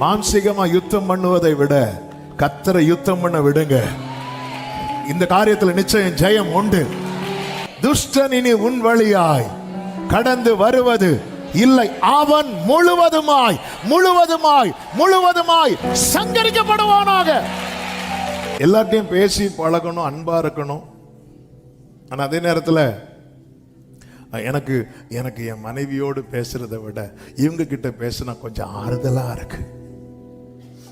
மாம்சிகமா யுத்தம் பண்ணுவதை விட கத்தரை யுத்தம் பண்ண விடுங்க. இந்த காரியத்தில் நிச்சயம் ஜெயம் உண்டு. துஷ்டன் இனி உன் வழியாய் கடந்து வருவது இல்லை. அவன் முழுவதுமாய் முழுவதுமாய் முழுவதுமாய் சங்கரிக்கப்படுவானாக. எல்லாத்தையும் பேசி பழகணும் அன்பா இருக்கணும். ஆனால் அதே நேரத்தில் எனக்கு எனக்கு என் மனைவியோடு பேசுறதை விட இவங்க கிட்ட பேசினா கொஞ்சம் ஆறுதலாக இருக்கு.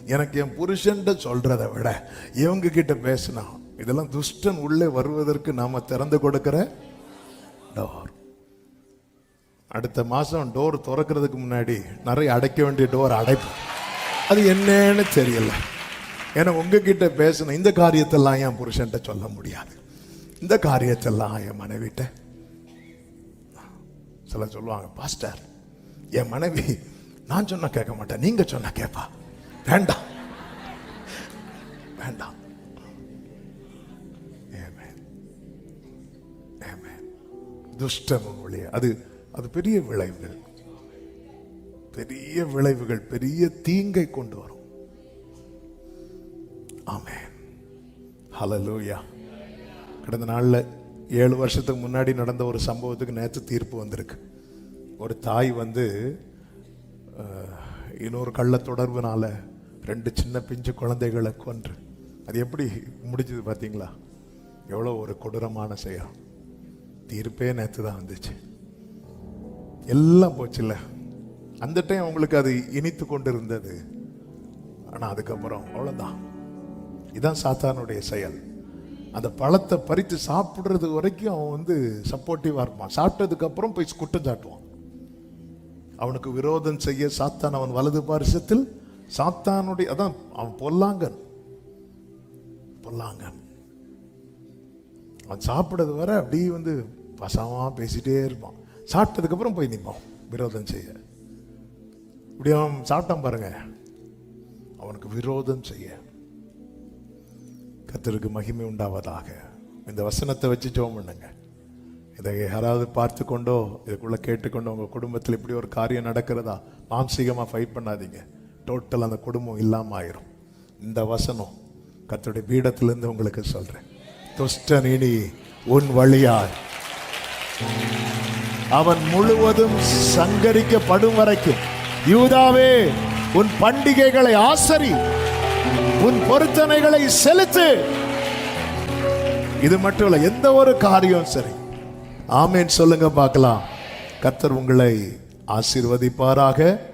எனக்கு என் புருஷன்ட்ட சொல்கிறத விட இவங்க கிட்ட பேசினா இதெல்லாம் துஷ்டன் உள்ளே வருவதற்கு நாம் திறந்து கொடுக்கிற டோர் அடுத்த மாதம் டோர் திறக்கிறதுக்கு முன்னாடி நிறைய அடைக்க வேண்டிய டோர் அடைப்போம் அது என்னன்னு தெரியல. ஏன்னா உங்ககிட்ட பேசணும் இந்த காரியத்தெல்லாம் என் புருஷன்ட்ட சொல்ல முடியாது. இந்த காரியத்தெல்லாம் என் மனைவிட்ட. சில சொல்லுவாங்க பாஸ்டர் என் மனைவி நான் சொன்னால் கேட்க மாட்டேன் நீங்கள் சொன்னால் கேட்பா. வேண்டாம். வேண்டாம். Amen. துஷ்டம் ஒழிய அது அது பெரிய விளைவுகள். பெரிய விளைவுகள் பெரிய தீங்கை கொண்டு வரும். ஆமென். ஹalleluya. கடந்த நாள்ல ஏழு வருஷத்துக்கு முன்னாடி நடந்த ஒரு சம்பவத்துக்கு நேற்று தீர்ப்பு வந்திருக்கு. ஒரு தாய் வந்து இன்னொரு கள்ள தொடர்புனால ரெண்டு சின்ன பிஞ்சு குழந்தைகளை கொன்று. அது எப்படி முடிஞ்சது பார்த்தீங்களா? எவ்வளோ ஒரு கொடூரமான செயல். தீர்ப்பே நேற்று தான் வந்துச்சு. எல்லாம் போச்சுல்ல. அந்த டைம் அவங்களுக்கு அது இனித்து கொண்டு இருந்தது ஆனால் அதுக்கப்புறம் அவ்வளோதான் இதுதான் சாத்தானுடைய செயல். அந்த பழத்தை பறித்து சாப்பிட்றது வரைக்கும் அவன் வந்து சப்போர்ட்டிவாக இருப்பான். சாப்பிட்டதுக்கப்புறம் போய் குற்றம் சாட்டுவான். அவனுக்கு விரோதம் செய்ய சாத்தான் அவன் வலது பாரிசத்தில். சாத்தானுடைய அதான் அவன் பொல்லாங்கன். பொல்லாங்கன். அவன் சாப்பிட்றது வரை அப்படியே வந்து பசமாக பேசிட்டே இருப்பான். சாப்பிட்டதுக்கப்புறம் போய் நிற்பான் விரோதம் செய்ய. இப்படி அவன் சாப்பிட்டான் பாருங்க. அவனுக்கு விரோதம் செய்ய. கத்தருக்கு மகிமை உண்டாவதாக. இந்த வசனத்தை வச்சு ஜோம் பண்ணுங்க. இதை யாராவது பார்த்து கொண்டோ இதுக்குள்ள கேட்டுக்கொண்டோ உங்கள் குடும்பத்தில் இப்படி ஒரு காரியம் நடக்கிறதா? மாம்சீகமாக ஃபைட் பண்ணாதீங்க. டோட்டல் அந்த குடும்பம் இல்லாமல் ஆயிரும். இந்த வசனம் கத்துடைய பீடத்திலேருந்து உங்களுக்கு சொல்கிறேன் துஷ்டன் இனி உன் வழியாய். அவன் முழுவதும் சங்கரிக்கப்படும் வரைக்கும் யூதாவே உன் பண்டிகைகளை ஆசரி. உன் பொருத்தனைகளை செலுத்து. இது மட்டும் இல்லை எந்த ஒரு காரியம் சரி. ஆமேன். சொல்லுங்க பார்க்கலாம். கத்தர் உங்களை ஆசீர்வதிப்பாராக.